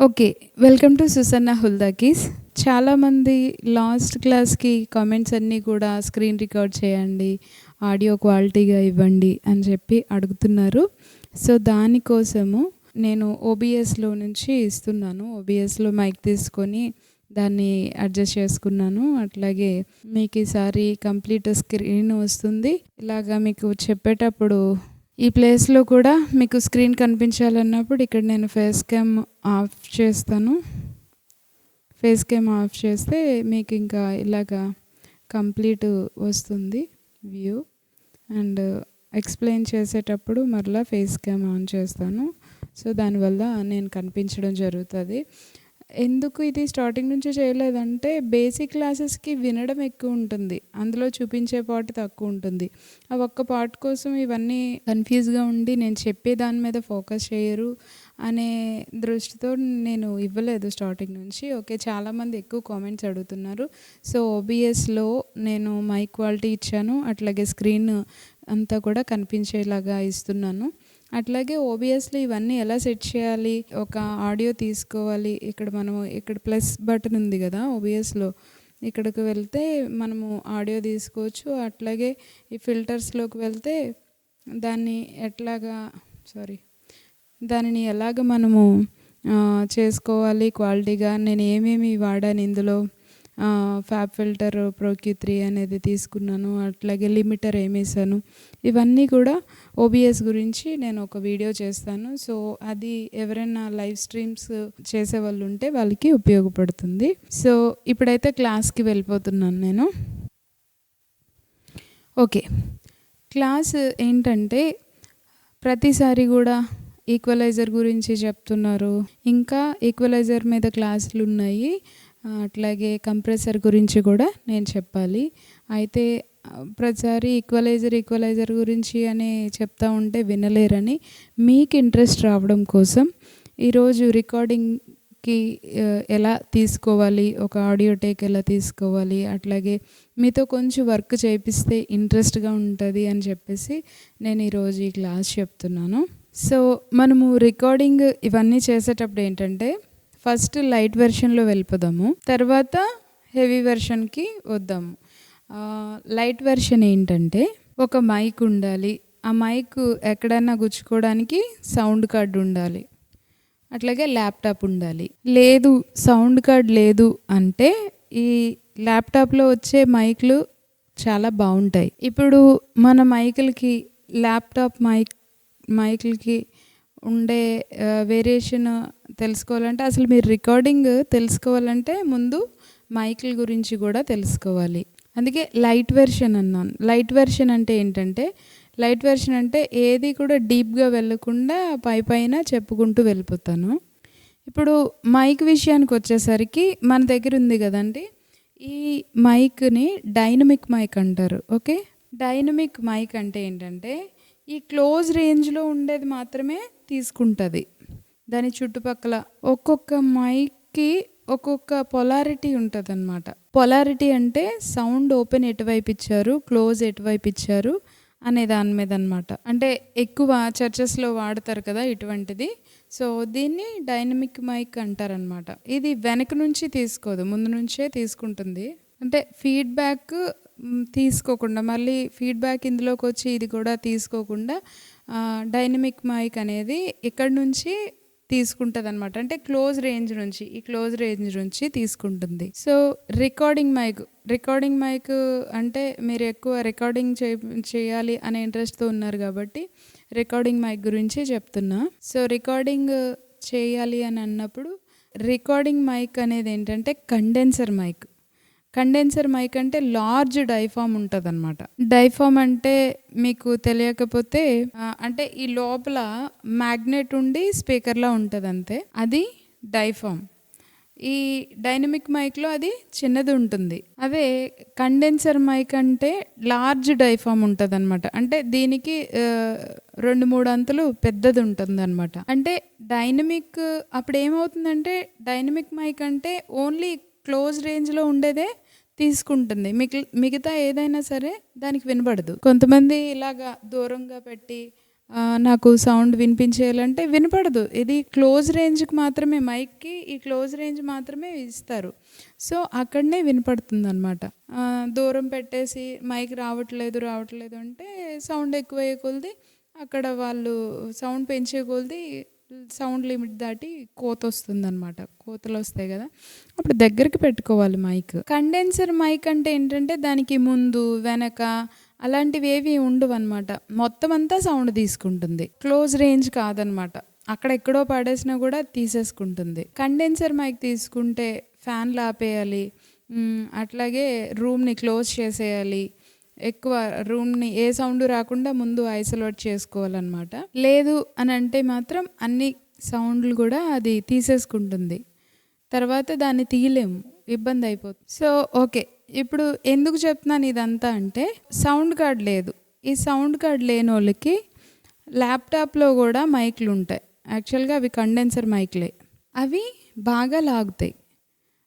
Okay. Welcome to Susanna హుల్దాకీస్. చాలామంది last క్లాస్‌కి కామెంట్స్ అన్నీ కూడా స్క్రీన్ రికార్డ్ చేయండి, ఆడియో క్వాలిటీగా ఇవ్వండి అని చెప్పి అడుగుతున్నారు. సో, దానికోసము నేను ఓబీఎస్‌లో నుంచి ఇస్తున్నాను. ఓబీఎస్‌లో మైక్ తీసుకొని దాన్ని అడ్జస్ట్ చేసుకున్నాను. అట్లాగే మీకు ఈసారి కంప్లీట్ స్క్రీన్ వస్తుంది. ఇలాగా మీకు చెప్పేటప్పుడు ఈ ప్లేస్‌లో కూడా మీకు స్క్రీన్ కనిపించాలన్నప్పుడు ఇక్కడ నేను ఫేస్ క్యామ్ ఆఫ్ చేస్తాను. ఫేస్ క్యామ్ ఆఫ్ చేస్తే మీకు ఇంకా ఇలాగా కంప్లీట్ వస్తుంది వ్యూ. అండ్ ఎక్స్‌ప్లెయిన్ చేసేటప్పుడు మరలా ఫేస్ క్యామ్ ఆన్ చేస్తాను. సో, దానివల్ల నేను కనిపించడం జరుగుతుంది ఎందుకు ఇది స్టార్టింగ్ నుంచి చేయలేదంటే బేసిక్ క్లాసెస్‌కి వినడం ఎక్కువ ఉంటుంది. అందులో చూపించే పాటు తక్కువ ఉంటుంది. ఆ ఒక్క పార్ట్ కోసం ఇవన్నీ కన్‌ఫ్యూజ్‌గా ఉండి నేను చెప్పే దాని మీద ఫోకస్ చేయరు అనే దృష్టితో నేను ఇవ్వలేదు స్టార్టింగ్ నుంచి. ఓకే. చాలామంది ఎక్కువ కామెంట్స్ అడుగుతున్నారు. సో, ఓబీఎస్‌లో నేను మైక్ క్వాలిటీ ఇచ్చాను. అట్లాగే స్క్రీన్ అంతా కూడా కనిపించేలాగా ఇస్తున్నాను. అట్లాగే ఓబీఎస్‌లో ఇవన్నీ ఎలా సెట్ చేయాలి, ఒక ఆడియో తీసుకోవాలి. ఇక్కడ మనము ఇక్కడ ప్లస్ బటన్ ఉంది కదా ఓబియస్లో ఇక్కడికి వెళ్తే మనము ఆడియో తీసుకోవచ్చు. అట్లాగే ఈ ఫిల్టర్స్‌లోకి వెళ్తే దాన్ని ఎట్లాగా సారీ దానిని ఎలాగ మనము చేసుకోవాలి క్వాలిటీగా నేను ఏమేమి వాడాను ఇందులో ఫ్యాబ్ ఫిల్టర్ ప్రోక్యూ త్రీ అనేది తీసుకున్నాను. అట్లాగే లిమిటర్ ఏమేసాను. ఇవన్నీ కూడా ఓబీఎస్ గురించి నేను ఒక వీడియో చేస్తాను. సో, అది ఎవరైనా లైవ్ స్ట్రీమ్స్ చేసే వాళ్ళు ఉంటే వాళ్ళకి ఉపయోగపడుతుంది. సో, ఇప్పుడైతే క్లాస్‌కి వెళ్ళిపోతున్నాను నేను. ఓకే. క్లాస్ ఏంటంటే ప్రతిసారి కూడా ఈక్వలైజర్ గురించి చెప్తున్నారు. ఇంకా ఈక్వలైజర్ మీద క్లాసులు ఉన్నాయి అట్లాగే కంప్రెసర్ గురించి కూడా నేను చెప్పాలి. అయితే ప్రతిసారి ఈక్వలైజర్, ఈక్వలైజర్ గురించి అని చెప్తా ఉంటే వినలేరని మీకు ఇంట్రెస్ట్ రావడం కోసం ఈరోజు రికార్డింగ్‌కి ఎలా తీసుకోవాలి, ఒక ఆడియో టేక్ ఎలా తీసుకోవాలి, అట్లాగే మీతో కొంచెం వర్క్ చేపిస్తే ఇంట్రెస్ట్‌గా ఉంటుంది అని చెప్పేసి నేను ఈరోజు ఈ క్లాస్ చెప్తున్నాను. సో, మనము రికార్డింగ్ ఇవన్నీ చేసేటప్పుడు ఏంటంటే ఫస్ట్ లైట్ వెర్షన్‌లో వెళ్ళిపోదాము. తర్వాత హెవీ వెర్షన్‌కి వద్దాము. లైట్ వెర్షన్ ఏంటంటే ఒక మైక్ ఉండాలి. ఆ మైక్ ఎక్కడైనా గుచ్చుకోవడానికి సౌండ్ కార్డ్ ఉండాలి. అట్లాగే ల్యాప్‌టాప్ ఉండాలి. లేదు సౌండ్ కార్డ్ లేదు అంటే ఈ ల్యాప్‌టాప్‌లో వచ్చే మైక్‌లు చాలా బాగుంటాయి ఇప్పుడు మన మైకులకి ల్యాప్‌టాప్ మైక్ మైకులకి ఉండే వేరియేషన్ తెలుసుకోవాలంటే అసలు మీరు రికార్డింగ్ తెలుసుకోవాలంటే ముందు మైకుల గురించి కూడా తెలుసుకోవాలి. అందుకే లైట్ వెర్షన్ అన్నాను. లైట్ వెర్షన్ అంటే ఏంటంటే లైట్ వెర్షన్ అంటే ఏది కూడా డీప్‌గా వెళ్ళకుండా పైపైన చెప్పుకుంటూ వెళ్ళిపోతాను. ఇప్పుడు మైక్ విషయానికి వచ్చేసరికి మన దగ్గర ఉంది కదండి ఈ మైక్‌ని డైనమిక్ మైక్ అంటారు. ఓకే. డైనమిక్ మైక్ అంటే ఏంటంటే ఈ క్లోజ్ రేంజ్‌లో ఉండేది మాత్రమే తీసుకుంటుంది దాని చుట్టుపక్కల ఒక్కొక్క మైక్‌కి ఒక్కొక్క పొలారిటీ ఉంటుంది అనమాట పొలారిటీ అంటే సౌండ్ ఓపెన్ ఎటువైపు ఇచ్చారు, క్లోజ్ ఎటువైపు ఇచ్చారు అనే దాని మీద అనమాట. అంటే ఎక్కువ చర్చెస్‌లో వాడతారు కదా! ఇటువంటిది. సో, దీన్ని డైనమిక్ మైక్ అంటారనమాట. ఇది వెనక నుంచి తీసుకోదు. ముందు నుంచే తీసుకుంటుంది. అంటే ఫీడ్‌బ్యాక్ తీసుకోకుండా మళ్ళీ ఫీడ్‌బ్యాక్ ఇందులోకి వచ్చి ఇది కూడా తీసుకోకుండా డైనమిక్ మైక్ అనేది ఎక్కడి నుంచి తీసుకుంటదనమాట. అంటే క్లోజ్ రేంజ్ నుంచి ఈ క్లోజ్ రేంజ్ నుంచి తీసుకుంటుంది. So, recording mic recording mic అంటే మీరు ఎక్కువ రికార్డింగ్ చే చేయాలి అనే ఇంట్రెస్ట్‌తో ఉన్నారు కాబట్టి రికార్డింగ్ మైక్ గురించి చెప్తున్నా. సో, రికార్డింగ్ చేయాలి అని అన్నప్పుడు రికార్డింగ్ మైక్ అనేది ఏంటంటే కండెన్సర్ మైక్. కండెన్సర్ మైక్ అంటే లార్జ్ డైఫామ్ ఉంటదనమాట. డైఫామ్ అంటే మీకు తెలియకపోతే అంటే ఈ లోపల మ్యాగ్నెట్ ఉండి స్పీకర్‌లా ఉంటుంది అంతే అది డైఫామ్. ఈ డైనమిక్ మైక్‌లో అది చిన్నది ఉంటుంది. అదే కండెన్సర్ మైక్ అంటే లార్జ్ డైఫామ్ ఉంటదనమాట. అంటే దీనికి ఆహ్, 2, 3 అంతులు పెద్దది ఉంటుందనమాట. అంటే డైనమిక్ అప్పుడు ఏమవుతుందంటే డైనమిక్ మైక్ అంటే ఓన్లీ క్లోజ్ రేంజ్‌లో ఉండేదే తీసుకుంటుంది. మిగిల్ మిగతా ఏదైనా సరే దానికి వినబడదు. కొంతమంది ఇలాగా దూరంగా పెట్టి నాకు సౌండ్ వినిపించేయాలంటే వినపడదు ఇది క్లోజ్ రేంజ్కి మాత్రమే మైక్కి ఈ క్లోజ్ రేంజ్ మాత్రమే ఇస్తారు సో అక్కడనే వినపడుతుంది అనమాట దూరం పెట్టేసి మైక్ రావట్లేదు రావట్లేదు అంటే సౌండ్ ఎక్కువ అయ్యే కొలది అక్కడ వాళ్ళు సౌండ్ పెంచే కొలది సౌండ్ లిమిట్ దాటి కోత వస్తుంది అనమాట కోతలు వస్తాయి కదా. అప్పుడు దగ్గరికి పెట్టుకోవాలి మైక్. కండెన్సర్ మైక్ అంటే ఏంటంటే దానికి ముందు వెనక అలాంటివి ఏవి ఉండవు అనమాట మొత్తం అంతా సౌండ్ తీసుకుంటుంది. క్లోజ్ రేంజ్ కాదనమాట అక్కడ ఎక్కడో పడేసినా కూడా తీసేసుకుంటుంది. కండెన్సర్ మైక్ తీసుకుంటే ఫ్యాన్లు ఆపేయాలి అట్లాగే రూమ్ని క్లోజ్ చేసేయాలి. ఎక్కువ రూమ్ని ఏ సౌండ్ రాకుండా ముందు ఐసోలేట్ చేసుకోవాలన్నమాట. లేదు అని అంటే మాత్రం అన్ని సౌండ్లు కూడా అది తీసేసుకుంటుంది. తర్వాత దాన్ని తీయలేము ఇబ్బంది అయిపోతుంది సో ఓకే. ఇప్పుడు ఎందుకు చెప్తున్నాను ఇదంతా అంటే సౌండ్ కార్డ్ లేదు. ఈ సౌండ్ కార్డ్ లేని వాళ్ళకి ల్యాప్టాప్లో కూడా మైక్లు ఉంటాయి. యాక్చువల్గా అవి కండెన్సర్ మైక్లే. అవి బాగా లాగుతాయి.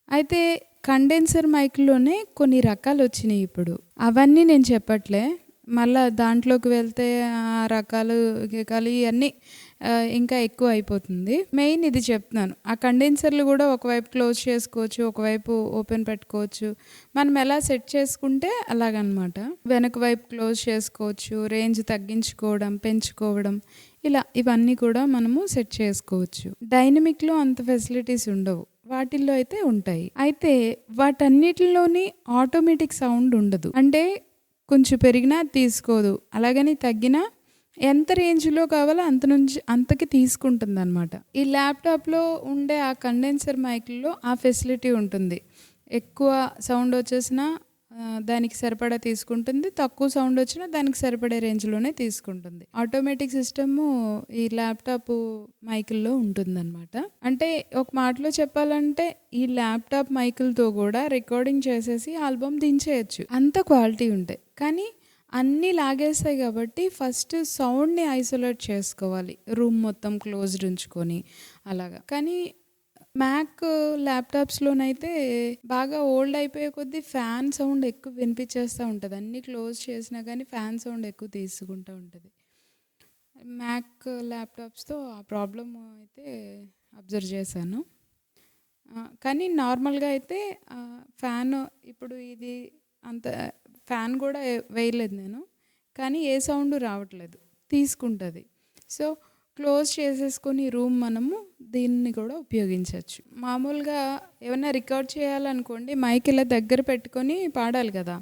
అయితే కండెన్సర్ మైక్లోనే కొన్ని రకాలు వచ్చినాయి ఇప్పుడు. అవన్నీ నేను చెప్పట్లే. మళ్ళా దాంట్లోకి వెళ్తే ఆ రకాలు గికాలు ఇవన్నీ ఇంకా ఎక్కువ అయిపోతుంది మెయిన్ ఇది చెప్తున్నాను. ఆ కండెన్సర్లు కూడా ఒకవైపు క్లోజ్ చేసుకోవచ్చు ఒకవైపు ఓపెన్ పెట్టుకోవచ్చు. మనం ఎలా సెట్ చేసుకుంటే అలాగనమాట. వెనక వైపు క్లోజ్ చేసుకోవచ్చు రేంజ్ తగ్గించుకోవడం పెంచుకోవడం ఇలా ఇవన్నీ కూడా మనము సెట్ చేసుకోవచ్చు. డైనమిక్లో అంత ఫెసిలిటీస్ ఉండవు. వాటిల్లో అయితే ఉంటాయి. అయితే వాటన్నిటిలోని ఆటోమేటిక్ సౌండ్ ఉండదు. అంటే కొంచెం పెరిగినా తీసుకోదు. అలాగని తగ్గినా ఎంత రేంజ్లో కావాలో అంత నుంచి అంతకి తీసుకుంటుంది అనమాట ఈ ల్యాప్టాప్లో ఉండే ఆ కండెన్సర్ మైక్లో ఆ ఫెసిలిటీ ఉంటుంది. ఎక్కువ సౌండ్ వచ్చేసినా దానికి సరిపడా తీసుకుంటుంది. తక్కువ సౌండ్ వచ్చినా దానికి సరిపడే రేంజ్లోనే తీసుకుంటుంది. ఆటోమేటిక్ సిస్టము ఈ ల్యాప్టాప్ మైకుల్లో ఉంటుందన్నమాట. అంటే ఒక మాటలో చెప్పాలంటే ఈ ల్యాప్టాప్ మైకులతో కూడా రికార్డింగ్ చేసేసి ఆల్బమ్ దించేయచ్చు. అంత క్వాలిటీ ఉంటాయి కానీ అన్నీ లాగేస్తాయి కాబట్టి ఫస్ట్ సౌండ్ని ఐసోలేట్ చేసుకోవాలి. రూమ్ మొత్తం క్లోజ్డ్ ఉంచుకొని అలాగా. కానీ మ్యాక్ ల్యాప్టాప్స్లోనైతే బాగా ఓల్డ్ అయిపోయే కొద్దీ ఫ్యాన్ సౌండ్ ఎక్కువ వినిపించేస్తూ ఉంటుంది. అన్ని క్లోజ్ చేసినా కానీ ఫ్యాన్ సౌండ్ ఎక్కువ తీసుకుంటూ ఉంటుంది. మ్యాక్ ల్యాప్టాప్స్తో ఆ ప్రాబ్లమ్ అయితే అబ్జర్వ్ చేశాను. కానీ నార్మల్గా అయితే ఫ్యాన్ ఇప్పుడు ఇది అంత ఫ్యాన్ కూడా వేయలేదు నేను. కానీ ఏ సౌండ్ రావట్లేదు. తీసుకుంటుంది. సో క్లోజ్ చేసేసుకొని రూమ్ మనము దీన్ని కూడా ఉపయోగించవచ్చు. మామూలుగా ఏమైనా రికార్డ్ చేయాలనుకోండి మైక్ ఇలా దగ్గర పెట్టుకొని పాడాలి కదా.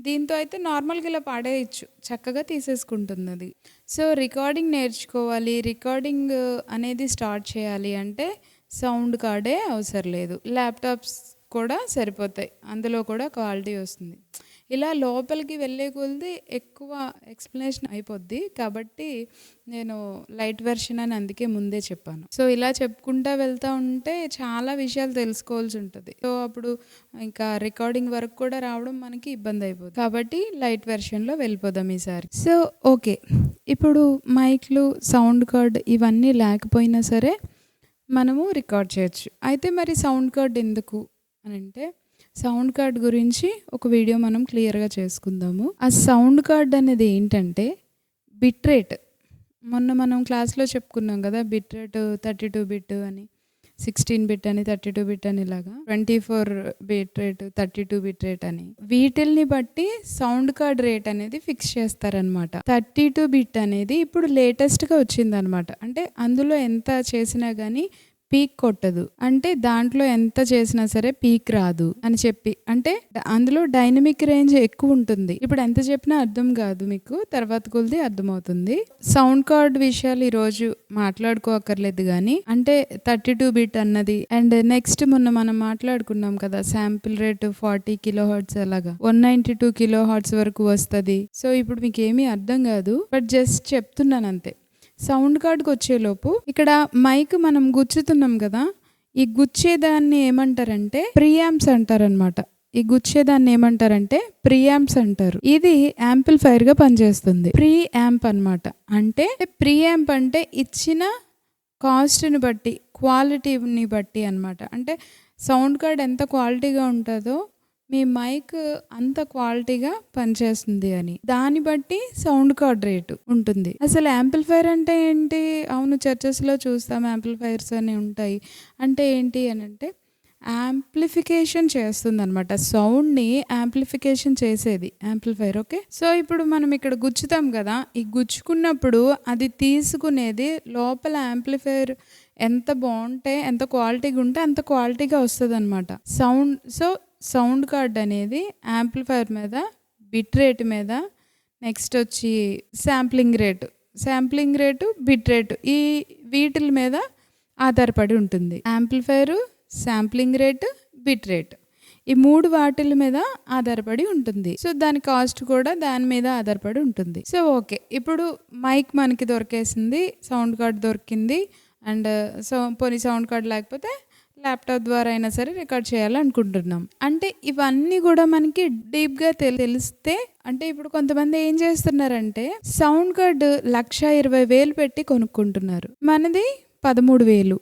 దీంతో అయితే నార్మల్గా ఇలా పాడేయచ్చు. చక్కగా తీసేసుకుంటుంది అది సో రికార్డింగ్ నేర్చుకోవాలి. రికార్డింగ్ అనేది స్టార్ట్ చేయాలి అంటే సౌండ్ కార్డే అవసరం లేదు. ల్యాప్టాప్స్ కూడా సరిపోతాయి. అందులో కూడా క్వాలిటీ వస్తుంది. ఇలా లోపలికి వెళ్ళే కొలది ఎక్కువ ఎక్స్ప్లెనేషన్ అయిపోద్ది. కాబట్టి నేను లైట్ వెర్షన్ అని అందుకే ముందే చెప్పాను. సో ఇలా చెప్పుకుంటా వెళ్తూ ఉంటే చాలా విషయాలు తెలుసుకోవాల్సి ఉంటుంది. సో అప్పుడు ఇంకా రికార్డింగ్ వరకు కూడా రావడం మనకి ఇబ్బంది అయిపోతుంది కాబట్టి లైట్ వెర్షన్లో వెళ్ళిపోదాం ఈసారి. So okay. ఇప్పుడు మైక్లు సౌండ్ కార్డ్ ఇవన్నీ లేకపోయినా సరే మనము రికార్డ్ చేయొచ్చు. అయితే మరి సౌండ్ కార్డ్ ఎందుకు అని అంటే సౌండ్ కార్డ్ గురించి ఒక వీడియో మనం క్లియర్గా చేసుకుందాము. ఆ సౌండ్ కార్డ్ అనేది ఏంటంటే బిట్ రేట్ మొన్న మనం క్లాస్లో చెప్పుకున్నాం కదా bit rate thirty two bit అని సిక్స్టీన్ బిట్ అని థర్టీ టూ బిట్ అని ఇలాగా twenty four bit rate thirty two bit rate అని. వీటిల్ని బట్టి సౌండ్ కార్డ్ రేట్ అనేది ఫిక్స్ చేస్తారనమాట థర్టీ టూ బిట్ అనేది ఇప్పుడు లేటెస్ట్గా వచ్చిందనమాట అంటే అందులో ఎంత చేసినా కానీ పీక్ కొట్టదు. అంటే దాంట్లో ఎంత చేసినా సరే పీక్ రాదు అని చెప్పి. అంటే అందులో డైనమిక్ రేంజ్ ఎక్కువ ఉంటుంది. ఇప్పుడు ఎంత చెప్పినా అర్థం కాదు మీకు. తర్వాత కొలిది అర్థమవుతుంది. సౌండ్ కార్డ్ విషయాలు ఈ రోజు మాట్లాడుకోకర్లేదు కానీ అంటే థర్టీ టూ బిట్ అన్నది. అండ్ నెక్స్ట్ మొన్న మనం మాట్లాడుకున్నాం కదా sample rate forty kilo hertz అలాగా. One ninety two kilo hertz వరకు వస్తుంది. సో ఇప్పుడు మీకు ఏమీ అర్థం కాదు. బట్ జస్ట్ చెప్తున్నాను అంతే. సౌండ్ కార్డ్కి వచ్చేలోపు ఇక్కడ మైక్ మనం గుచ్చుతున్నాం కదా ఈ గుచ్చేదాన్ని ఏమంటారంటే ప్రియామ్స్ అంటారనమాట ఈ గుచ్చేదాన్ని ఏమంటారంటే ప్రియాంప్స్ అంటారు. ఇది యాంప్లిఫైర్గా పనిచేస్తుంది. ప్రీ యాంప్ అన్నమాట. అంటే ప్రీ యాంప్ అంటే ఇచ్చిన కాస్ట్ని బట్టి క్వాలిటీని బట్టి అన్నమాట. అంటే సౌండ్ కార్డ్ ఎంత క్వాలిటీగా ఉంటుందో మీ మైక్ అంత క్వాలిటీగా పనిచేస్తుంది అని. దాన్ని బట్టి సౌండ్ కార్డ్ రేటు ఉంటుంది. అసలు యాంప్లిఫైర్ అంటే ఏంటి? అవును చర్చెస్లో చూస్తాం యాంప్లిఫైర్స్ అని ఉంటాయి. అంటే ఏంటి అని అంటే యాంప్లిఫికేషన్ చేస్తుంది అనమాట సౌండ్ని యాంప్లిఫికేషన్ చేసేది యాంప్లిఫైర్ ఓకే? సో ఇప్పుడు మనం ఇక్కడ గుచ్చుతాం కదా. ఈ గుచ్చుకున్నప్పుడు అది తీసుకునేది లోపల యాంప్లిఫైర్ ఎంత బాగుంటే ఎంత క్వాలిటీగా ఉంటే అంత క్వాలిటీగా వస్తుంది అనమాట సౌండ్ సో సౌండ్ కార్డ్ అనేది యాంప్లిఫైర్ మీద బిట్ రేట్ మీద నెక్స్ట్ వచ్చి sampling rate. Sampling rate bit rate ఈ వీటిల మీద ఆధారపడి ఉంటుంది. Amplifier sampling rate bit rate. ఈ మూడు వాటిల మీద ఆధారపడి ఉంటుంది. సో దాని కాస్ట్ కూడా దాని మీద ఆధారపడి ఉంటుంది. So okay. ఇప్పుడు మైక్ మనకి దొరికేసింది సౌండ్ కార్డ్ దొరికింది అండ్ సో పోనీ సౌండ్ కార్డ్ లేకపోతే ల్యాప్టాప్ ద్వారా అయినా సరే రికార్డ్ చేయాలనుకుంటున్నాం. అంటే ఇవన్నీ కూడా మనకి డీప్గా తెలిస్తే అంటే ఇప్పుడు కొంతమంది ఏం చేస్తున్నారంటే సౌండ్ కార్డ్ లక్ష ఇరవై వేలు పెట్టి కొనుక్కుంటున్నారు. మనది పదమూడు వేలు.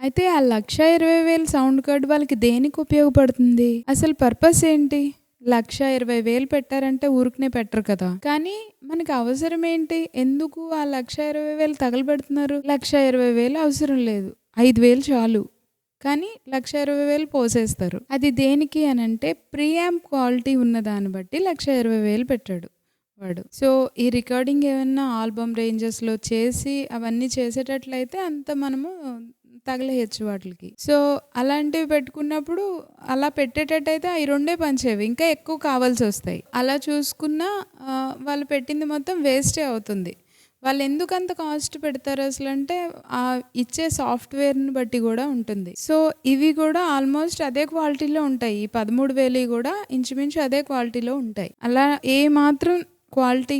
అయితే ఆ లక్ష ఇరవై వేలు సౌండ్ కార్డ్ వాళ్ళకి దేనికి ఉపయోగపడుతుంది? అసలు పర్పస్ ఏంటి? లక్ష ఇరవై వేలు పెట్టారంటే ఊరికనే పెట్టరు కదా. కానీ మనకి అవసరం ఏంటి? ఎందుకు ఆ లక్ష ఇరవై వేలు తగలబెడుతున్నారు? లక్ష ఇరవై వేలు అవసరం లేదు. ఐదు వేలు చాలు. కానీ లక్ష ఇరవై వేలు పోసేస్తారు. అది దేనికి అని అంటే ప్రీయామ్ క్వాలిటీ ఉన్న దాన్ని బట్టి లక్ష ఇరవై వేలు పెట్టాడు వాడు. సో ఈ రికార్డింగ్ ఏమన్నా ఆల్బమ్ రేంజెస్లో చేసి అవన్నీ చేసేటట్లయితే అంత మనము తగలేయచ్చు వాటికి సో అలాంటివి పెట్టుకున్నప్పుడు అలా పెట్టేటట్టయితే అవి రెండే పంచేవి ఇంకా ఎక్కువ కావాల్సి వస్తాయి. అలా చూసుకున్నా వాళ్ళు పెట్టింది మొత్తం వేస్టే అవుతుంది. వాళ్ళు ఎందుకు అంత కాస్ట్ పెడతారు అసలు అంటే ఆ ఇచ్చే సాఫ్ట్వేర్ని బట్టి కూడా ఉంటుంది. సో ఇవి కూడా ఆల్మోస్ట్ అదే క్వాలిటీలో ఉంటాయి. ఈ పదమూడు వేలు కూడా ఇంచుమించు అదే క్వాలిటీలో ఉంటాయి. అలా ఏ మాత్రం క్వాలిటీ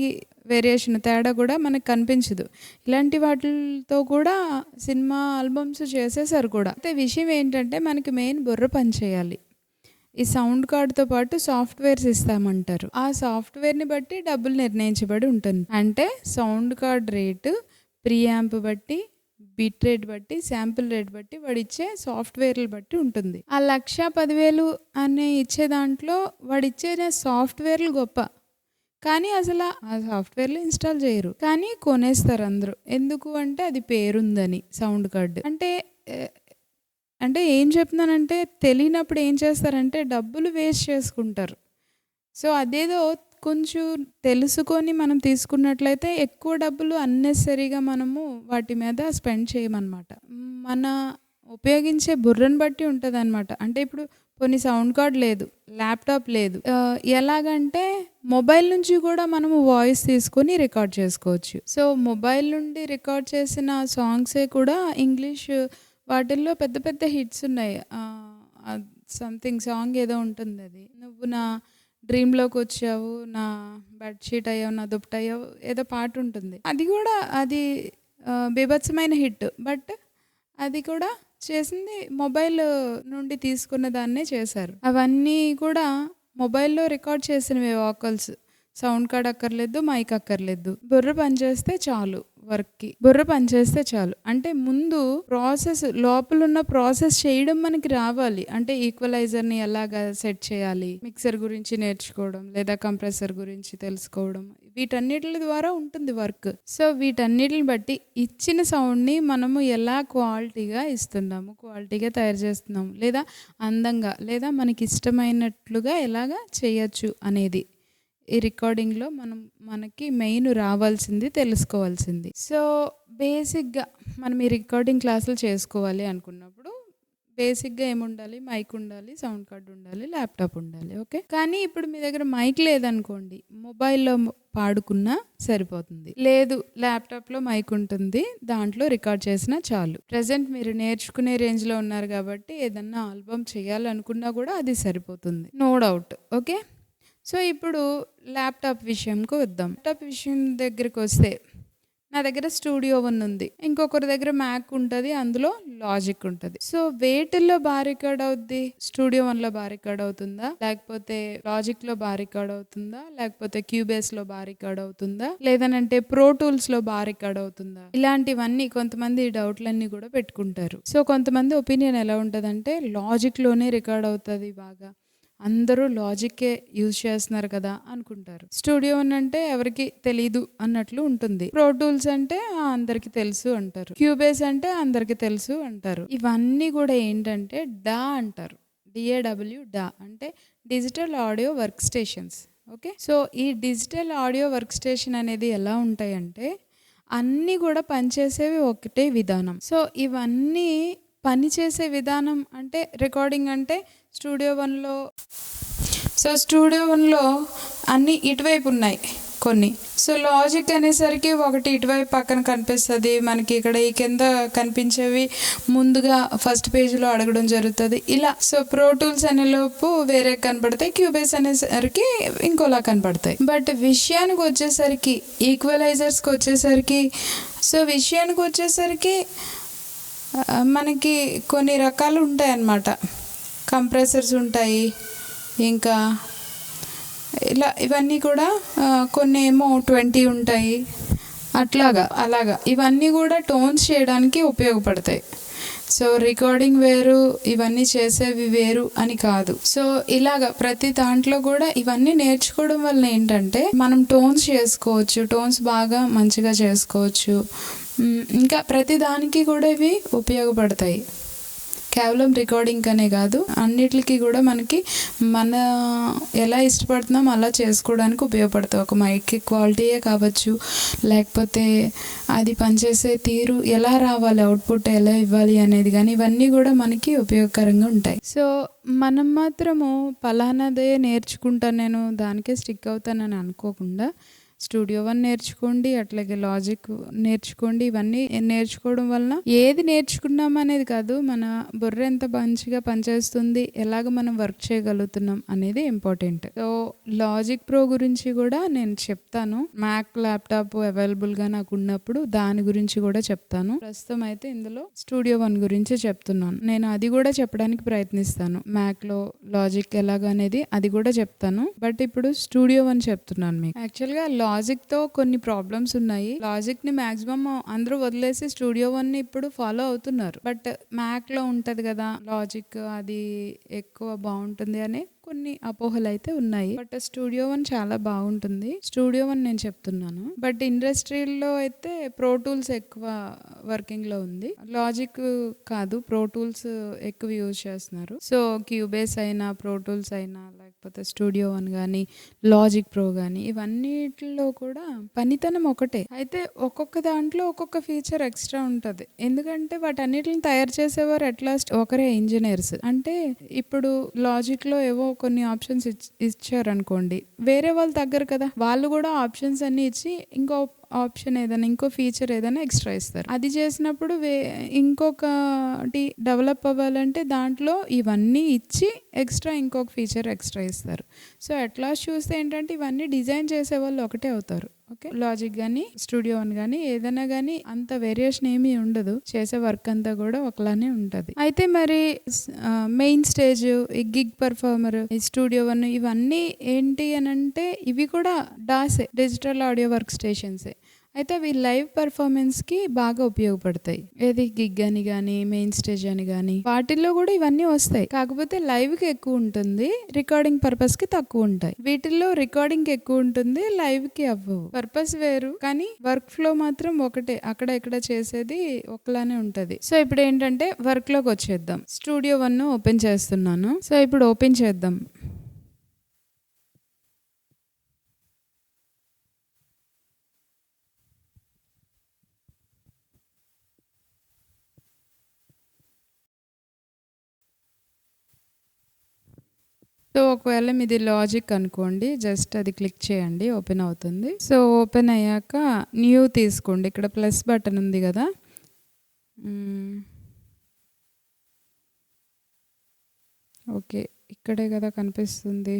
వేరియేషన్ తేడా కూడా మనకు కనిపించదు. ఇలాంటి వాటితో కూడా సినిమా ఆల్బమ్స్ చేసేసారు కూడా. అయితే విషయం ఏంటంటే మనకి మెయిన్ బుర్ర పని చేయాలి. ఈ సౌండ్ కార్డ్తో పాటు సాఫ్ట్వేర్స్ ఇస్తామంటారు. ఆ సాఫ్ట్వేర్ని బట్టి డబ్బులు నిర్ణయించబడి ఉంటుంది. అంటే సౌండ్ కార్డ్ రేటు ప్రీయాంప్ బట్టి బిట్ రేట్ బట్టి శాంపిల్ రేట్ బట్టి వాడు ఇచ్చే సాఫ్ట్వేర్లు బట్టి ఉంటుంది. ఆ లక్ష పదివేలు అనే ఇచ్చే దాంట్లో వాడిచ్చే సాఫ్ట్వేర్లు గొప్ప. కానీ అసలు ఆ సాఫ్ట్వేర్లు ఇన్స్టాల్ చేయరు. కానీ కొనేస్తారు అందరూ. ఎందుకు అంటే అది పేరుందని సౌండ్ కార్డ్. అంటే అంటే ఏం చెప్తున్నానంటే తెలియనప్పుడు ఏం చేస్తారంటే డబ్బులు వేస్ట్ చేసుకుంటారు. సో అదేదో కొంచెం తెలుసుకొని మనం తీసుకున్నట్లయితే ఎక్కువ డబ్బులు అన్నెసరీగా మనము వాటి మీద స్పెండ్ చేయమన్నమాట. మన ఉపయోగించే బుర్రను బట్టి ఉంటుంది అనమాట అంటే ఇప్పుడు కొన్ని సౌండ్ కార్డ్ లేదు ల్యాప్టాప్ లేదు. ఎలాగంటే మొబైల్ నుంచి కూడా మనము వాయిస్ తీసుకొని రికార్డ్ చేసుకోవచ్చు. సో మొబైల్ నుండి రికార్డ్ చేసిన సాంగ్సే కూడా ఇంగ్లీష్ వాటిల్లో పెద్ద పెద్ద హిట్స్ ఉన్నాయి. సంథింగ్ సాంగ్ ఏదో ఉంటుంది అది. నువ్వు నా డ్రీమ్లోకి వచ్చావు నా బెడ్షీట్ అయ్యావు నా దుప్పటి అయ్యావు ఏదో పాట ఉంటుంది. అది కూడా అది బీభత్సమైన హిట్. బట్ అది కూడా చేసింది మొబైల్ నుండి తీసుకున్న దాన్నే చేశారు. అవన్నీ కూడా మొబైల్లో రికార్డ్ చేసినవి వాకల్స్. సౌండ్ కార్డ్ అక్కర్లేదు మైక్ అక్కర్లేదు. బుర్ర పనిచేస్తే చాలు. వర్క్కి బుర్ర పనిచేస్తే చాలు. అంటే ముందు ప్రాసెస్ లోపల ఉన్న ప్రాసెస్ చేయడం మనకి రావాలి. అంటే ఈక్వలైజర్ని ఎలాగా సెట్ చేయాలి? మిక్సర్ గురించి నేర్చుకోవడం లేదా కంప్రెసర్ గురించి తెలుసుకోవడం వీటన్నిటి ద్వారా ఉంటుంది వర్క్. సో వీటన్నిటిని బట్టి ఇచ్చిన సౌండ్ని మనము ఎలా క్వాలిటీగా ఇస్తున్నాము క్వాలిటీగా తయారు చేస్తున్నాము లేదా అందంగా లేదా మనకి ఇష్టమైనట్లుగా ఎలాగా చేయొచ్చు అనేది. ఈ రికార్డింగ్లో మనం మనకి మెయిన్ రావాల్సింది తెలుసుకోవాల్సింది. సో బేసిక్గా మనం ఈ రికార్డింగ్ క్లాసులు చేసుకోవాలి అనుకున్నప్పుడు బేసిక్గా ఏముండాలి? మైక్ ఉండాలి సౌండ్ కార్డ్ ఉండాలి ల్యాప్టాప్ ఉండాలి ఓకే కానీ ఇప్పుడు మీ దగ్గర మైక్ లేదనుకోండి మొబైల్లో పాడుకున్నా సరిపోతుంది. లేదు ల్యాప్టాప్లో మైక్ ఉంటుంది దాంట్లో రికార్డ్ చేసినా చాలు. ప్రజెంట్ మీరు నేర్చుకునే రేంజ్లో ఉన్నారు కాబట్టి ఏదన్నా ఆల్బమ్ చేయాలనుకున్నా కూడా అది సరిపోతుంది. నో డౌట్ ఓకే సో ఇప్పుడు ల్యాప్టాప్ విషయంకి వద్దాం. ల్యాప్టాప్ విషయం దగ్గరికి వస్తే నా దగ్గర స్టూడియో వన్ ఉంది. ఇంకొకరి దగ్గర మ్యాక్ ఉంటుంది అందులో లాజిక్ ఉంటుంది. సో వేటిల్లో బాగా రికార్డ్ అవుద్ది? స్టూడియో వన్లో బాగా రికార్డ్ అవుతుందా? లేకపోతే లాజిక్లో బాగా రికార్డ్ అవుతుందా? లేకపోతే క్యూబేస్లో బాగా రికార్డ్ అవుతుందా? లేదనంటే ప్రో టూల్స్లో బాగా రికార్డ్ అవుతుందా? ఇలాంటివన్నీ కొంతమంది డౌట్లన్నీ కూడా పెట్టుకుంటారు. సో కొంతమంది ఒపీనియన్ ఎలా ఉంటుందంటే లాజిక్లోనే రికార్డ్ అవుతుంది బాగా. అందరూ లాజికే యూజ్ చేస్తున్నారు కదా అనుకుంటారు. స్టూడియో అంటే ఎవరికి తెలీదు అన్నట్లు ఉంటుంది. ప్రో టూల్స్ అంటే అందరికి అందరికీ తెలుసు అంటారు. క్యూబేస్ అంటే అందరికి తెలుసు అంటారు. ఇవన్నీ కూడా ఏంటంటే డా అంటారు. డిఏడబ్ల్యూ డా అంటే digital audio work stations okay so ఈ డిజిటల్ ఆడియో వర్క్ స్టేషన్ అనేది ఎలా ఉంటాయంటే అన్నీ కూడా పనిచేసేవి ఒకటే విధానం. సో ఇవన్నీ పనిచేసే విధానం అంటే రికార్డింగ్ అంటే స్టూడియో వన్లో. సో స్టూడియో వన్లో అన్నీ ఇటువైపు ఉన్నాయి కొన్ని. సో లాజిక్ అనేసరికి ఒకటి ఇటువైపు పక్కన కనిపిస్తుంది. మనకి ఇక్కడ ఈ కింద కనిపించేవి ముందుగా ఫస్ట్ పేజ్లో అడగడం జరుగుతుంది. ఇలా సో ప్రో టూల్స్ అనే లోపు వేరే కనపడతాయి. క్యూబేస్ అనేసరికి ఇంకోలా కనపడతాయి. బట్ విషయానికి వచ్చేసరికి ఈక్వలైజర్స్కి వచ్చేసరికి సో విషయానికి వచ్చేసరికి మనకి కొన్ని రకాలు ఉంటాయి అన్నమాట కంప్రెసర్స్ ఉంటాయి. ఇంకా ఇలా ఇవన్నీ కూడా కొన్ని ఏమో ట్వంటీ ఉంటాయి. అట్లాగా అలాగా. ఇవన్నీ కూడా టోన్స్ చేయడానికి ఉపయోగపడతాయి. సో రికార్డింగ్ వేరు ఇవన్నీ చేసేవి వేరు అని కాదు. సో ఇలాగా ప్రతి దాంట్లో కూడా ఇవన్నీ నేర్చుకోవడం వల్ల ఏంటంటే మనం టోన్స్ చేసుకోవచ్చు టోన్స్ బాగా మంచిగా చేసుకోవచ్చు. ఇంకా ప్రతి దానికి కూడా ఇవి ఉపయోగపడతాయి. కేవలం రికార్డింగ్ అనే కాదు అన్నిటికీ కూడా మనకి మన ఎలా ఇష్టపడుతున్నాం అలా చేసుకోవడానికి ఉపయోగపడతాయి. ఒక మైక్ క్వాలిటీయే కావచ్చు లేకపోతే అది పనిచేసే తీరు ఎలా రావాలి అవుట్పుట్ ఎలా ఇవ్వాలి అనేది కానీ ఇవన్నీ కూడా మనకి ఉపయోగకరంగా ఉంటాయి. సో మనం మాత్రము పలానాదే నేర్చుకుంటాను నేను దానికే స్టిక్ అవుతానని అనుకోకుండా స్టూడియో వన్ నేర్చుకోండి అట్లాగే లాజిక్ నేర్చుకోండి ఇవన్నీ నేర్చుకోవడం వలన ఏది నేర్చుకున్నాం అనేది కాదు మన బుర్ర ఎంత మంచిగా పనిచేస్తుంది ఎలాగ మనం వర్క్ చేయగలుగుతున్నాం అనేది ఇంపార్టెంట్ సో లాజిక్ ప్రో గురించి కూడా నేను చెప్తాను. మ్యాక్ ల్యాప్టాప్ అవైలబుల్గా నాకు ఉన్నప్పుడు దాని గురించి కూడా చెప్తాను. ప్రస్తుతం అయితే ఇందులో స్టూడియో వన్ గురించి చెప్తున్నాను. నేను అది కూడా చెప్పడానికి ప్రయత్నిస్తాను. మ్యాక్లో లాజిక్ ఎలాగనేది అది కూడా చెప్తాను. బట్ ఇప్పుడు స్టూడియో వన్ చెప్తున్నాను మీకు. యాక్చువల్గా లాజిక్ లాజిక్తో కొన్ని ప్రాబ్లమ్స్ ఉన్నాయి. లాజిక్ని మాక్సిమం అందరూ వదిలేసి స్టూడియో వన్ ఇప్పుడు ఫాలో అవుతున్నారు. బట్ మ్యాక్లో ఉంటది కదా లాజిక్ అది ఎక్కువ బాగుంటుంది అని కొన్ని అపోహలు అయితే ఉన్నాయి. బట్ స్టూడియో వన్ చాలా బాగుంటుంది. స్టూడియో వన్ నేను చెప్తున్నాను. బట్ ఇండస్ట్రీలో అయితే ప్రో టూల్స్ ఎక్కువ వర్కింగ్లో ఉంది. లాజిక్ కాదు ప్రో టూల్స్ ఎక్కువ యూజ్ చేస్తున్నారు. సో క్యూబేస్ అయినా ప్రో టూల్స్ అయినా లేకపోతే స్టూడియో వన్ కానీ లాజిక్ ప్రో కానీ ఇవన్నిటిలో కూడా పనితనం ఒకటే. అయితే ఒక్కొక్క దాంట్లో ఒక్కొక్క ఫీచర్ ఎక్స్ట్రా ఉంటుంది. ఎందుకంటే వాటన్నిటిని తయారు చేసేవారు అట్లాస్ట్ ఒకరే ఇంజనీర్స్. అంటే ఇప్పుడు లాజిక్లో ఏవో కొన్ని ఆప్షన్స్ ఇచ్చారనుకోండి. వేరే వాళ్ళు తగ్గరు కదా వాళ్ళు కూడా ఆప్షన్స్ అన్ని ఇచ్చి ఇంకో ఆప్షన్ ఏదైనా ఇంకో ఫీచర్ ఏదైనా ఎక్స్ట్రా ఇస్తారు. అది చేసినప్పుడు వే ఇంకొకటి డెవలప్ అవ్వాలంటే దాంట్లో ఇవన్నీ ఇచ్చి ఎక్స్ట్రా ఇంకొక ఫీచర్ ఎక్స్ట్రా ఇస్తారు. సో అట్లాస్ట్ చూస్తే ఏంటంటే ఇవన్నీ డిజైన్ చేసే వాళ్ళు ఒకటే అవుతారు. ఓకే. లాజిక్ కానీ స్టూడియో అని కానీ ఏదైనా కానీ అంత వేరియేషన్ ఏమీ ఉండదు. చేసే వర్క్ అంతా కూడా ఒకలానే ఉంటుంది. అయితే మరి మెయిన్ స్టేజ్ ఈ గిగ్ పర్ఫార్మర్ ఈ స్టూడియో వన్ ఇవన్నీ ఏంటి అని అంటే ఇవి కూడా డాసే డిజిటల్ ఆడియో వర్క్ స్టేషన్సే అయితే అవి లైవ్ పర్ఫార్మెన్స్కి బాగా ఉపయోగపడతాయి. ఏది గిగ్ అని కానీ మెయిన్ స్టేజ్ అని కానీ వాటిల్లో కూడా ఇవన్నీ వస్తాయి. కాకపోతే లైవ్కి ఎక్కువ ఉంటుంది రికార్డింగ్ పర్పస్కి తక్కువ ఉంటాయి. వీటిల్లో రికార్డింగ్కి ఎక్కువ ఉంటుంది లైవ్కి అవ్వవు. పర్పస్ వేరు కానీ వర్క్ ఫ్లో మాత్రం ఒకటే. అక్కడ ఇక్కడ చేసేది ఒకలానే ఉంటది. సో ఇప్పుడు ఏంటంటే వర్క్లోకి వచ్చేద్దాం. స్టూడియో వన్ ఓపెన్ చేస్తున్నాను. సో ఇప్పుడు ఓపెన్ చేద్దాం. సో ఒకవేళ మీది లాజిక్ అనుకోండి జస్ట్ అది క్లిక్ చేయండి ఓపెన్ అవుతుంది. సో ఓపెన్ అయ్యాక న్యూ తీసుకోండి. ఇక్కడ ప్లస్ బటన్ ఉంది కదా. ఓకే ఇక్కడే కదా కనిపిస్తుంది.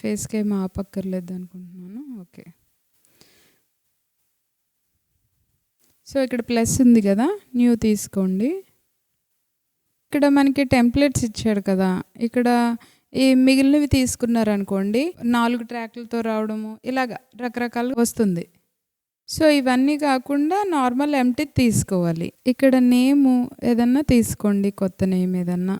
ఫేస్కి ఏం ఆపక్కర్లేదు అనుకుంటున్నాను. ఓకే. సో ఇక్కడ ప్లస్ ఉంది కదా. న్యూ తీసుకోండి. ఇక్కడ మనకి టెంప్లెట్స్ ఇచ్చాడు కదా. ఇక్కడ ఈ మిగిలినవి తీసుకున్నారనుకోండి నాలుగు ట్రాక్లతో రావడము ఇలాగ రకరకాలుగా వస్తుంది. సో ఇవన్నీ కాకుండా నార్మల్ ఎంటీ తీసుకోవాలి. ఇక్కడ నేము ఏదన్నా తీసుకోండి కొత్త నేమ్ ఏదన్నా.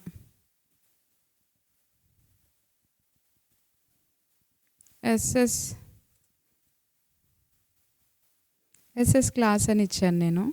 ఎస్ఎస్ ఎస్ఎస్ క్లాస్ అని ఇచ్చాను నేను.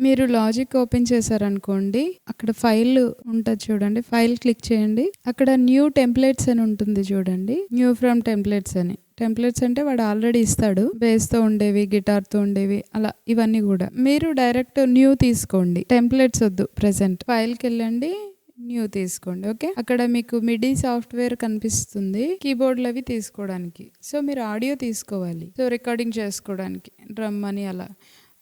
మీరు లాజిక్ ఓపెన్ చేశారనుకోండి అక్కడ ఫైల్ ఉంటుంది చూడండి ఫైల్ క్లిక్ చేయండి. అక్కడ న్యూ టెంప్లెట్స్ అని ఉంటుంది చూడండి న్యూ ఫ్రమ్ టెంప్లెట్స్ అని. టెంప్లెట్స్ అంటే వాడు ఆల్రెడీ ఇస్తాడు బేస్తో ఉండేవి గిటార్తో ఉండేవి అలా ఇవన్నీ కూడా. మీరు డైరెక్ట్ న్యూ తీసుకోండి టెంప్లెట్స్ వద్దు ప్రెసెంట్. ఫైల్కి వెళ్ళండి న్యూ తీసుకోండి ఓకే? అక్కడ మీకు మిడీ సాఫ్ట్వేర్ కనిపిస్తుంది కీబోర్డ్లు అవి తీసుకోవడానికి. సో మీరు ఆడియో తీసుకోవాలి. సో రికార్డింగ్ చేసుకోవడానికి డ్రమ్ అని అలా.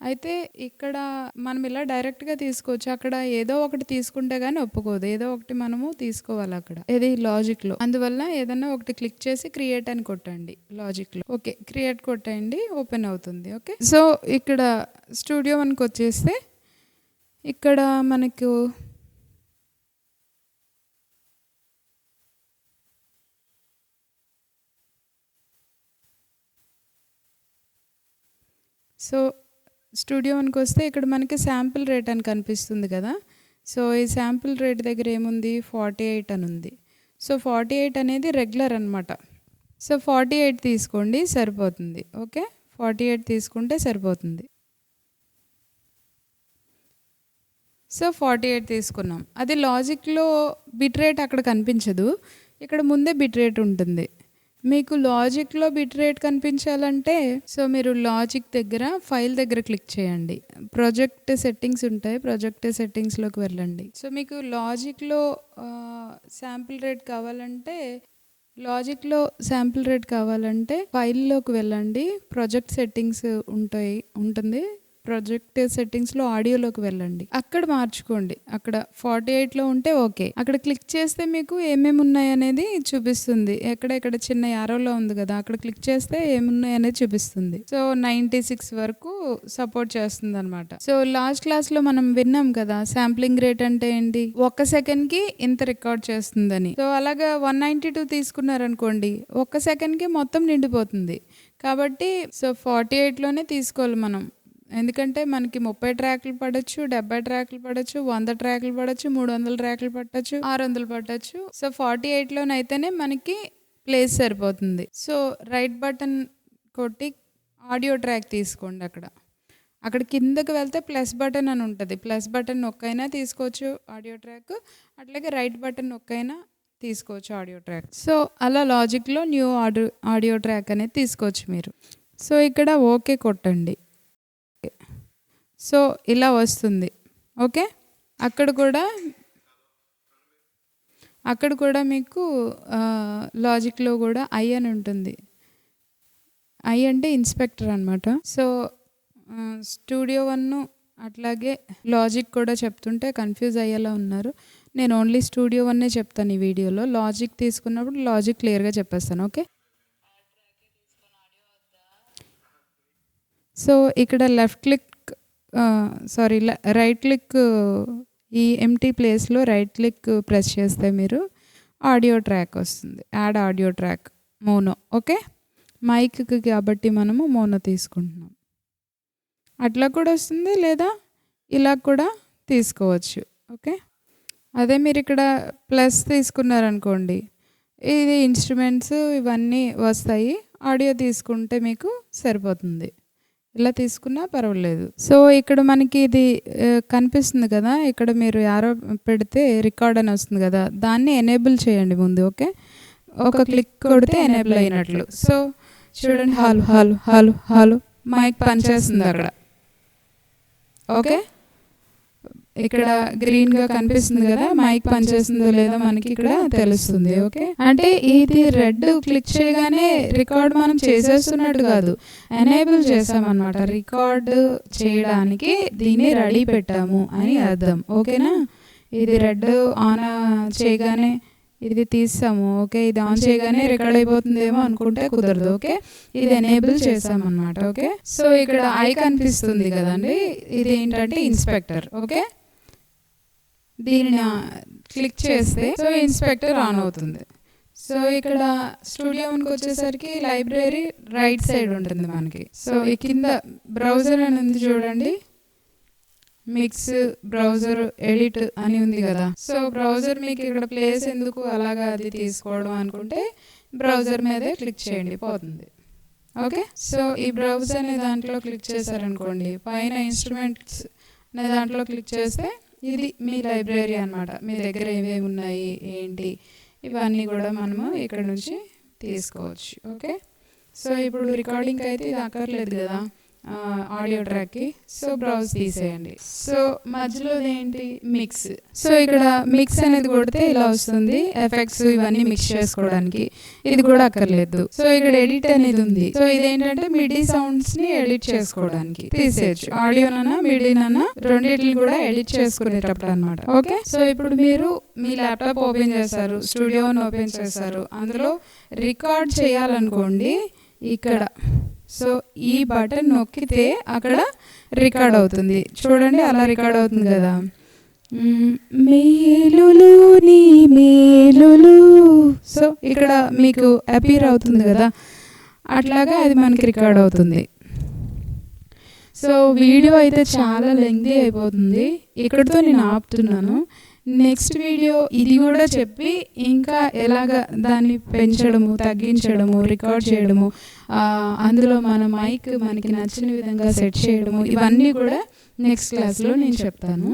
అయితే ఇక్కడ మనం ఇలా డైరెక్ట్గా తీసుకోవచ్చు. అక్కడ ఏదో ఒకటి తీసుకుంటే కానీ ఒప్పుకోదు. ఏదో ఒకటి మనము తీసుకోవాలి అక్కడ. ఇది లాజిక్లో. అందువల్ల ఏదన్నా ఒకటి క్లిక్ చేసి క్రియేట్ అని కొట్టండి. లాజిక్లో. ఓకే. క్రియేట్ కొట్టండి. ఓపెన్ అవుతుంది. ఓకే. సో ఇక్కడ స్టూడియో వన్కి వచ్చేస్తే ఇక్కడ మనకు సో స్టూడియో వన్కి వస్తే ఇక్కడ మనకి శాంపిల్ రేట్ అని కనిపిస్తుంది కదా. సో ఈ శాంపిల్ రేట్ దగ్గర ఏముంది? ఫార్టీ ఎయిట్ అని ఉంది. సో ఫార్టీ ఎయిట్ అనేది రెగ్యులర్ అనమాట సో ఫార్టీ ఎయిట్ తీసుకోండి సరిపోతుంది. ఓకే? ఫార్టీ ఎయిట్ తీసుకుంటే సరిపోతుంది. సో ఫార్టీ ఎయిట్ తీసుకున్నాం. అది లాజిక్లో బిట్ రేట్ అక్కడ కనిపించదు. ఇక్కడ ముందే బిట్ రేట్ ఉంటుంది. మీకు లాజిక్లో బిట్ రేట్ కనిపించాలంటే సో మీరు లాజిక్ దగ్గర ఫైల్ దగ్గర క్లిక్ చేయండి. ప్రాజెక్ట్ సెట్టింగ్స్ ఉంటాయి ప్రాజెక్ట్ సెట్టింగ్స్లోకి వెళ్ళండి. సో మీకు లాజిక్లో శాంపిల్ రేట్ కావాలంటే లాజిక్లో శాంపిల్ రేట్ కావాలంటే ఫైల్లోకి వెళ్ళండి. ప్రాజెక్ట్ సెట్టింగ్స్ ఉంటాయి ఉంటుంది. ప్రొజెక్ట్ సెట్టింగ్స్లో ఆడియోలోకి వెళ్ళండి. అక్కడ మార్చుకోండి. అక్కడ ఫార్టీ ఎయిట్లో ఉంటే ఓకే. అక్కడ క్లిక్ చేస్తే మీకు ఏమేమి ఉన్నాయి అనేది చూపిస్తుంది. ఎక్కడ ఇక్కడ చిన్న యారోలో ఉంది కదా అక్కడ క్లిక్ చేస్తే ఏమున్నాయి అనేది చూపిస్తుంది. సో నైంటీ సిక్స్ వరకు సపోర్ట్ చేస్తుంది అనమాట సో లాస్ట్ క్లాస్లో మనం విన్నాం కదా శాంప్లింగ్ రేట్ అంటే ఏంటి? ఒక్క సెకండ్కి ఇంత రికార్డ్ చేస్తుందని. సో అలాగా వన్ నైంటీ టూ తీసుకున్నారనుకోండి ఒక్క సెకండ్కి మొత్తం నిండిపోతుంది. కాబట్టి సో ఫార్టీ ఎయిట్లోనే తీసుకోవాలి మనం. ఎందుకంటే మనకి ముప్పై ట్రాక్లు పడచ్చు డెబ్బై ట్రాక్లు పడచ్చు వంద ట్రాక్లు పడచ్చు మూడు వందల ట్రాక్లు పట్టచ్చు ఆరు వందలు పట్టచ్చు. సో ఫార్టీ ఎయిట్లోనైతేనే మనకి ప్లేస్ సరిపోతుంది. సో రైట్ బటన్ కొట్టి ఆడియో ట్రాక్ తీసుకోండి అక్కడ. అక్కడ కిందకి వెళ్తే ప్లస్ బటన్ అని ఉంటుంది. ప్లస్ బటన్ నొక్కైనా తీసుకోవచ్చు ఆడియో ట్రాక్. అట్లాగే రైట్ బటన్ నొక్కైనా తీసుకోవచ్చు ఆడియో ట్రాక్. సో అలా లాజిక్లో న్యూ ఆడియో ఆడియో ట్రాక్ అనేది తీసుకోవచ్చు మీరు. సో ఇక్కడ ఓకే కొట్టండి. సో ఇలా వస్తుంది. ఓకే? అక్కడ కూడా అక్కడ కూడా మీకు లాజిక్లో కూడా ఐ అని ఉంటుంది. ఐ అంటే ఇన్స్పెక్టర్ అనమాట సో స్టూడియో వన్ అట్లాగే లాజిక్ కూడా చెప్తుంటే కన్ఫ్యూజ్ అయ్యేలా ఉన్నారు. నేను ఓన్లీ స్టూడియో వన్నే చెప్తాను ఈ వీడియోలో. లాజిక్ తీసుకున్నప్పుడు లాజిక్ క్లియర్గా చెప్పేస్తాను ఓకే? సో ఇక్కడ left click sorry right click ఈ ఎంటీ ప్లేస్లో రైట్ క్లిక్ ప్రెస్ చేస్తే మీరు ఆడియో ట్రాక్ వస్తుంది. Add audio track mono okay మైక్కి కాబట్టి మనము మోనో తీసుకుంటున్నాం. అట్లా కూడా వస్తుంది లేదా? ఇలా కూడా తీసుకోవచ్చు ఓకే అదే మీరు ఇక్కడ ప్లస్ తీసుకున్నారనుకోండి ఇది ఇన్స్ట్రుమెంట్స్ ఇవన్నీ వస్తాయి ఆడియో తీసుకుంటే మీకు సరిపోతుంది. ఇలా తీసుకున్నా పర్వాలేదు. సో ఇక్కడ మనకి ఇది కనిపిస్తుంది కదా ఇక్కడ మీరు యారో పెడితే రికార్డ్ అని వస్తుంది కదా దాన్ని ఎనేబుల్ చేయండి ముందు ఓకే? ఒక క్లిక్ కొడితే ఎనేబుల్ అయినట్లు. సో చూడండి hall hall hall hall mic పనిచేస్తుంది అక్కడ. ఓకే? ఇక్కడ గ్రీన్గా కనిపిస్తుంది కదా మైక్ పనిచేస్తుందో లేదో మనకి ఇక్కడ తెలుస్తుంది ఓకే అంటే ఇది రెడ్ క్లిక్ చేయగానే రికార్డ్ మనం చేసేస్తున్నట్టు కాదు ఎనేబుల్ చేసామన్నమాట. రికార్డ్ చేయడానికి దీన్ని రెడీ పెట్టాము అని అర్థం ఓకేనా ఇది రెడ్ ఆన్ చేయగానే ఇది తీస్తాము ఓకే ఇది ఆన్ చేయగానే రికార్డ్ అయిపోతుందేమో అనుకుంటే కుదరదు ఓకే ఇది ఎనేబుల్ చేసామన్నమాట ఓకే సో ఇక్కడ ఐ కనిపిస్తుంది కదండి ఇది ఏంటంటే ఇన్స్పెక్టర్ ఓకే దీనిని క్లిక్ చేస్తే సో ఇన్స్పెక్టర్ ఆన్ అవుతుంది. సో ఇక్కడ స్టూడియోకి వచ్చేసరికి లైబ్రరీ రైట్ సైడ్ ఉంటుంది మనకి. సో ఈ కింద బ్రౌజర్ అని ఉంది చూడండి. మిక్స్ బ్రౌజర్ ఎడిట్ అని ఉంది కదా. సో బ్రౌజర్ మీకు ఇక్కడ ప్లేస్ ఎందుకు అలాగా అది తీసుకోవడం అనుకుంటే బ్రౌజర్ మీదే క్లిక్ చేయండి పోతుంది. ఓకే సో ఈ బ్రౌజర్ అనే దాంట్లో క్లిక్ చేశారనుకోండి. పైన ఇన్స్ట్రుమెంట్స్ అనే దాంట్లో క్లిక్ చేస్తే ఇది మీ లైబ్రరీ అన్నమాట. మీ దగ్గర ఏమేమి ఉన్నాయి ఏంటి? ఇవన్నీ కూడా మనము ఇక్కడ నుంచి తీసుకోవచ్చు. ఓకే? సో ఇప్పుడు రికార్డింగ్ అయితే ఇది అక్కర్లేదు కదా? ఆడియో ట్రాక్కి. సో బ్రౌజ్ తీసేయండి. సో మధ్యలో ఏంటి మిక్స్. సో ఇక్కడ మిక్స్ అనేది కొడితే ఇలా వస్తుంది. ఎఫెక్ట్స్ ఇవన్నీ మిక్స్ చేసుకోవడానికి. ఇది కూడా అక్కర్లేదు. సో ఇక్కడ ఎడిట్ అనేది ఉంది. సో ఇదేంటంటే మిడీ సౌండ్స్ని ఎడిట్ చేసుకోవడానికి తీసేయచ్చు. ఆడియోనన్నా మిడీనన్నా రెండింటిని కూడా ఎడిట్ చేసుకునేటప్పుడు అనమాట ఓకే? సో ఇప్పుడు మీరు మీ ల్యాప్టాప్ ఓపెన్ చేశారు స్టూడియోని ఓపెన్ చేశారు అందులో రికార్డ్ చేయాలనుకోండి ఇక్కడ సో ఈ బటన్ నొక్కితే అక్కడ రికార్డ్ అవుతుంది. చూడండి అలా రికార్డ్ అవుతుంది కదా. మేలులు నీ మేలులు. సో ఇక్కడ మీకు అపీర్ అవుతుంది కదా. అట్లాగా అది మనకి రికార్డ్ అవుతుంది. సో వీడియో అయితే చాలా లెంగ్దీ అయిపోతుంది. ఇక్కడితో నేను ఆపుతున్నాను. నెక్స్ట్ వీడియో ఇది కూడా చెప్పి ఇంకా ఎలాగ దాన్ని పెంచడము తగ్గించడము రికార్డ్ చేయడము అందులో మన మైక్ మనకి నచ్చిన విధంగా సెట్ చేయడము ఇవన్నీ కూడా నెక్స్ట్ క్లాస్లో నేను చెప్తాను.